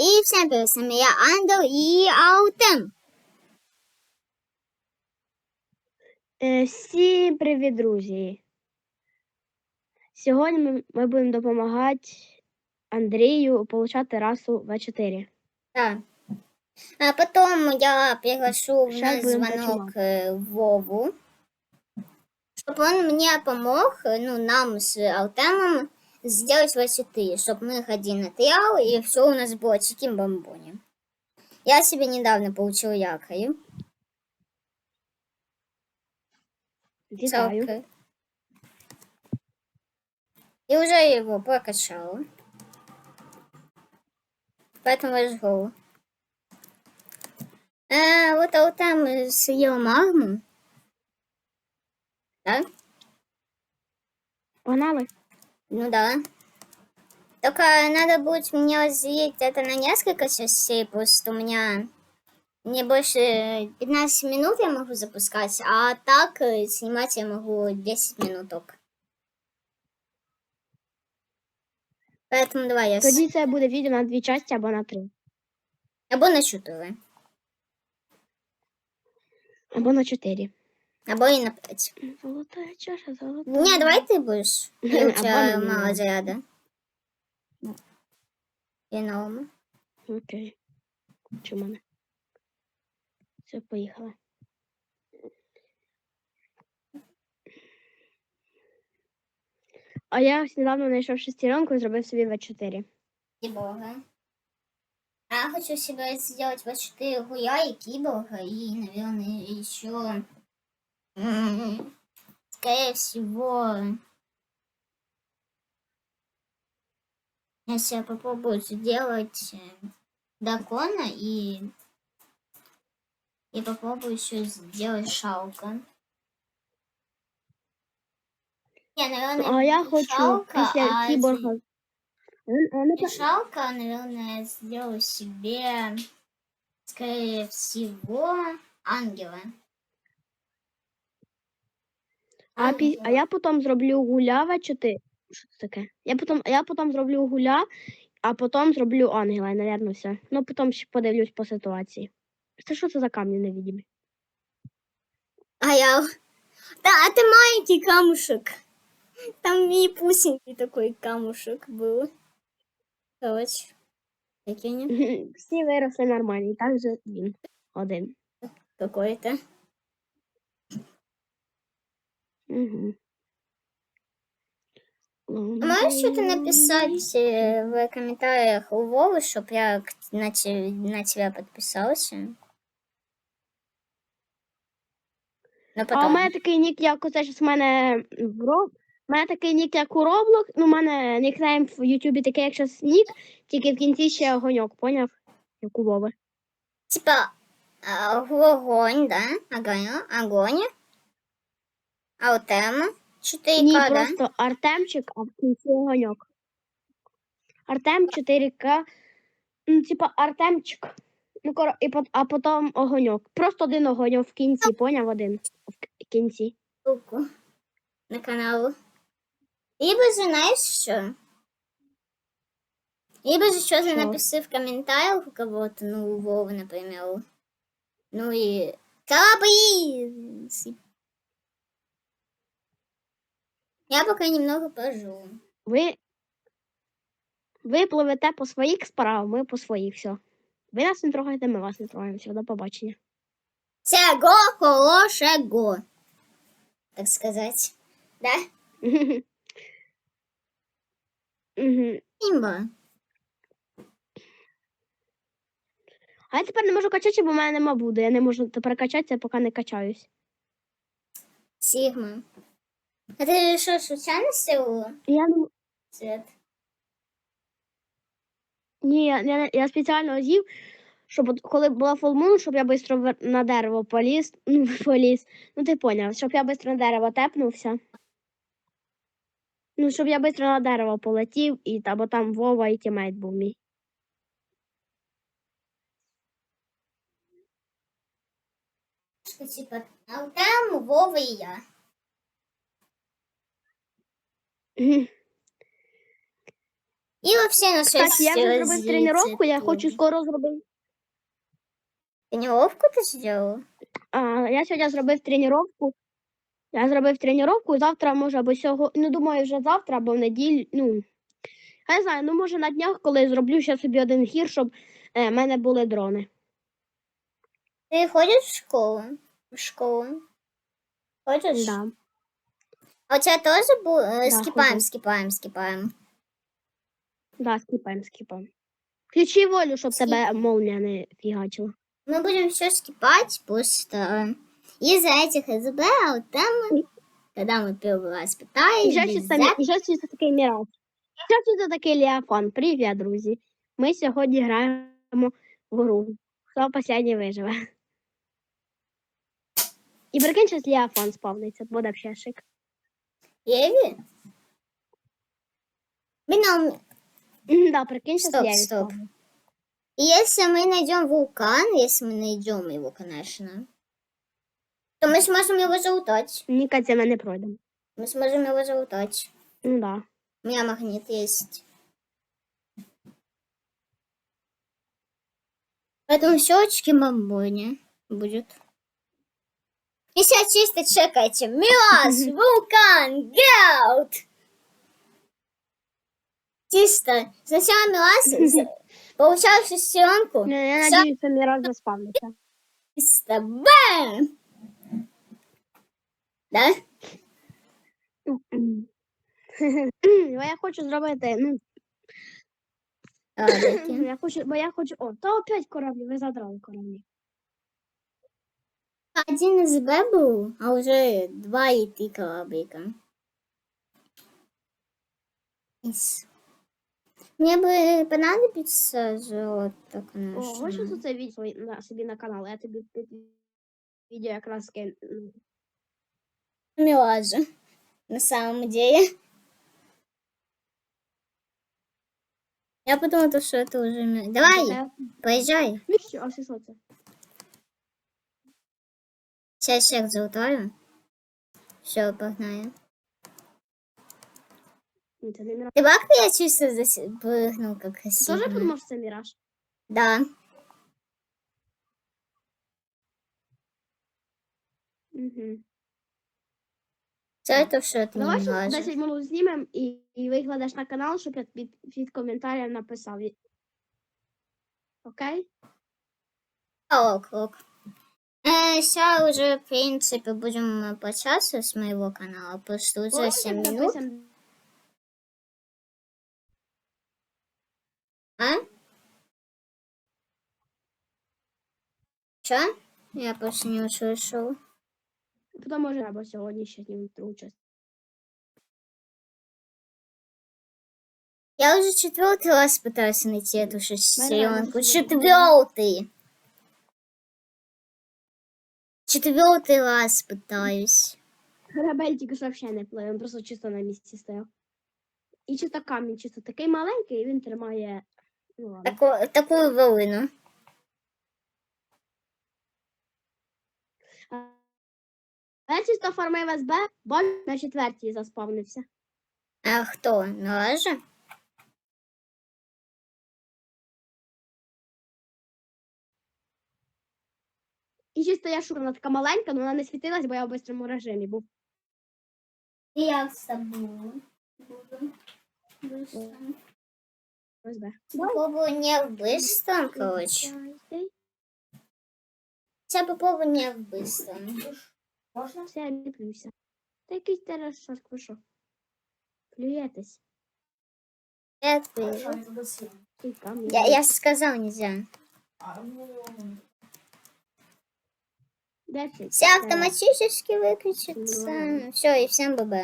Привіт, з вами я Андер і Аутем. Е, Всім привіт, друзі! Сьогодні ми, ми будемо допомагати Андрію получати расу В4. Так. А потім я приглашу в Щас будемо звонок е, Вову, щоб він мені помог, е, ну, нам з Артемом, сделать В4, чтобы мы их один отрял, и все у нас было чиким бомбони. Я себе недавно получил якорь. Жалко. И уже его прокачал. Поэтому я жгу. А, вот а вот там съел магму. Да? Погнали? Ну да. Только надо будет мне разделить это на несколько частей, просто у меня не больше 15 минут я могу запускать, а так э, снимать я могу 10 минуток. Поэтому давай я... с- Тоді це буде відео на дві частини або на три. Або на 4, Або на чотири. або и на 5. Золота чаша, золота. Не, давай ты будешь. Я у тебя мало заряда. И новому. Окей. Чи мене? Все, поїхали. А я ось недавно знайшов шестеренку і зробив собі В4. Киборга. А я хочу себе сделать вот 4 гуя и киборга, и, наверное, еще... Скорее всего... Если я попробую сделать э, дракона и... И попробую еще сделать шалка. Не, наверное, А я не хочу шалка, після а кіборга. Він- вони Не жалко, наверное, я сделаю себе, скорее всего, ангела. А, пі... а я потім зроблю гуля В4. Що це таке? Я потім, я потім зроблю гуля, а потім зроблю ангела, і, напевно, все. Ну, потім ще подивлюсь по ситуації. Це що це за камні невидимі? А я... Да, а ты маленький камушек. Там мій пусенький такой камушек был. Короче, Всі виросли нормальні, так же він один. какой-то. Угу. А можешь что-то написать э, в комментариях у Вовы, чтоб я к- на, те- на тебя подписался? Но А у потом. мене такий нік, як оце щось в мене в Роб... У мене такий нік, як у Roblox, ну, у мене нікнейм в Ютубі такий, як щось нік, тільки в кінці ще огоньок, поняв? Як у Вови. Типа а, огонь, да? Огонь, огонь. А у тема? Четыре Ні, К, да? просто Артемчик, а в кінці огоньок. Артем 4К. Ну, типа Артемчик. Ну, коро... і пот... а потім огоньок. Просто один огоньок в кінці, поняв один в к- кінці. Ссылку на канал. Либо же, знаешь, что? Либо же что-то Что? напиши в комментариях у кого-то, ну, у Вовы, например. Ну и... Колобри! Я пока немного пожу. Ви... Ви пливете по своїх справах, ми по своїх, все. Ви нас не трогаєте, ми вас не трогаємо. Все, до побачення. Всего хорошего, так сказать. Да? Имба. А я тепер не можу качатися, бо в мене нема буде. Я не можу тепер качатися, поки не качаюсь. Сигма. А ты что, случайно Я цвет? Ні, я, я, я спеціально з'їв, щоб коли була фолмун, щоб я швидко на дерево поліз, ну, поліз. Ну, ти поняв, щоб я швидко на дерево тепнувся. Ну, щоб я швидко на дерево полетів, і та, бо там Вова і тімейт був мій. Типа, а там Вова и я. І взагалі на щось Так, я вже зробив тренування, я хочу скоро зробити. Тренировку ти зробив? А, я сьогодні зробив тренування. Я зробив тренування, завтра, може, або сьогодні, ну, думаю, вже завтра, або в неділю, ну, я не знаю, ну, може, на днях, коли зроблю ще собі один гір, щоб е, в мене були дрони. Ти ходиш в школу? В школу? Ходиш? Да. А у тебе теж був? Да, скіпаємо, ходжу. скіпаємо, скіпаємо. Да, скіпаємо, скіпаємо. Включи волю, щоб Скіп. тебе молния не фігачила. Мы будем все скипать просто из-за этих СБ, а вот там, мы, когда мы первый раз І пытались, вже без чисто, мі- зап- і вже чисто такий міраж. Що чисто такий Леофан. Привіт, друзі. Ми сьогодні граємо в гру. Хто останній виживе. І прикинь, що Леофан спавниться, буде ще шик. Еве? Блин, Мгм, Да, прикинь, що Стоп, Леві стоп. спавниться. если мы найдем вулкан, если мы найдем его, конечно, то мы сможем его залутать. Мені кажеться, ми не пройдемо. Мы сможем его залутать. Ну да. У меня магнит есть. Поэтому все очки мамони будет. И сейчас чисто чекайте. Милас, вулкан, гелт! Чисто. Сначала Милас получал шестеренку. Ну, Я Все. надіюсь, що Міраж заспавниться. Чисто бэм! Да? Бо я хочу зробити, ну, А, я хочу, бо я хочу, о, то опять кораблі, ви задрали кораблі. Один из Б был, а уже два и три кораблика. Ис. Мне бы понадобится золото, О, конечно. хочеш оце відео на собі на канал, я тобі під відео якраз скину. Милажа. На самом деле. Я подумала, что это уже... ми- Давай, Це- поезжай. Ну що, а що що це? Сейчас я золотаю. Все, погнали. Ні, це не міраж. Ты как я чисто зас- прыгнул, как Ти красиво? теж подумав, що це міраж? Да. Угу. Це то, що это не Давай ще милажа. 10 минут знімемо і, і викладеш на канал, щоб я під, під коментарем написав. І- Окей? Ок, ок. Э, сейчас уже, в принципе, будем по часу с моего канала, потому что уже Давай 7 ще минут. напишем. А? Что? Я просто не услышал. Потім може або сьогодні ще знімемо другу частину. Я уже четвертый раз пытаюсь найти эту шестеренку. Нормально, всё Четвертый. Четвертый раз пытаюсь. Корабель тільки що взагалі не плив, він просто чисто на місці стояв. І чисто камінь, чисто такий маленький, і він тримає. Ну ладно. Таку, такую волыну. А я чисто фармив СБ, бо на четвертій заспавнився. А кто? Налажа? І чисто я шукала, вона така маленька, але вона не світилась, бо я в бистрому режимі був. Я с тобой. СБ. Попробую не в быстром, короче. Я попробую не в быстром. Можна? Все, я не плююся. Та якийсь терашок, ви що? Плюєтесь. Я открыла. Такий камінь. Я, я сказал нельзя. Все автоматически выключится. Все, и всем ББ.